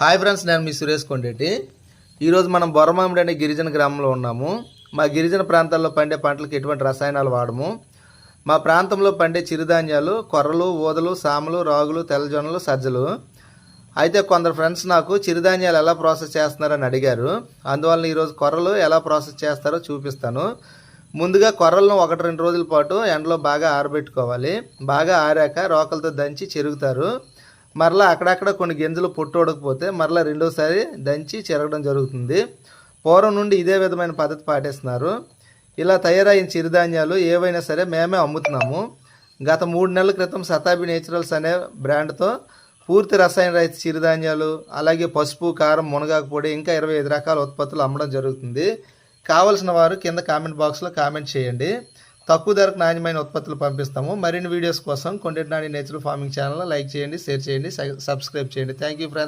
Hi friends నేను మీ సురేష్ కొండేటి. ఈరోజు మనం బొరమామిడి అనే గిరిజన గ్రామంలో ఉన్నాము. మా గిరిజన ప్రాంతాల్లో పండే పంటలకు ఎటువంటి రసాయనాలు వాడము. మా ప్రాంతంలో పండే చిరుధాన్యాలు కొర్రలు ఊదలు సామలు రాగులు తెల్లజొన్నలు సజ్జలు. అయితే కొందరు ఫ్రెండ్స్ నాకు చిరుధాన్యాలు ఎలా ప్రాసెస్ చేస్తున్నారని అడిగారు. అందువల్ల ఈరోజు కొర్రలు ఎలా ప్రాసెస్ చేస్తారో చూపిస్తాను. ముందుగా కొర్రలను ఒకటి రెండు రోజుల పాటు ఎండలో బాగా ఆరబెట్టుకోవాలి. బాగా ఆరాక రోకలతో దంచి చెరుగుతారు. మరలా అక్కడక్కడ కొన్ని గింజలు పొట్టు మరలా రెండోసారి దంచి చెరగడం జరుగుతుంది. పూర్వం నుండి ఇదే విధమైన పద్ధతి పాటిస్తున్నారు. ఇలా తయారైన చిరుధాన్యాలు ఏవైనా సరే మేమే అమ్ముతున్నాము. గత మూడు నెలల క్రితం శతాబి నేచురల్స్ అనే బ్రాండ్తో పూర్తి రసాయన రహిత చిరుధాన్యాలు అలాగే పసుపు కారం మునగాకు పొడి ఇంకా ఇరవై ఐదు రకాల ఉత్పత్తులు అమ్మడం జరుగుతుంది. కావలసిన వారు కింద కామెంట్ బాక్స్లో కామెంట్ చేయండి. తక్కువ ధరకు నాణ్యమైన ఉత్పత్తులు పంపిస్తాము. మరిన్ని వీడియోస్ కోసం Kondet Nani natural farming channel like చేయండి షేర్ చేయండి సబ్స్క్రైబ్ చేయండి. Thank you friends.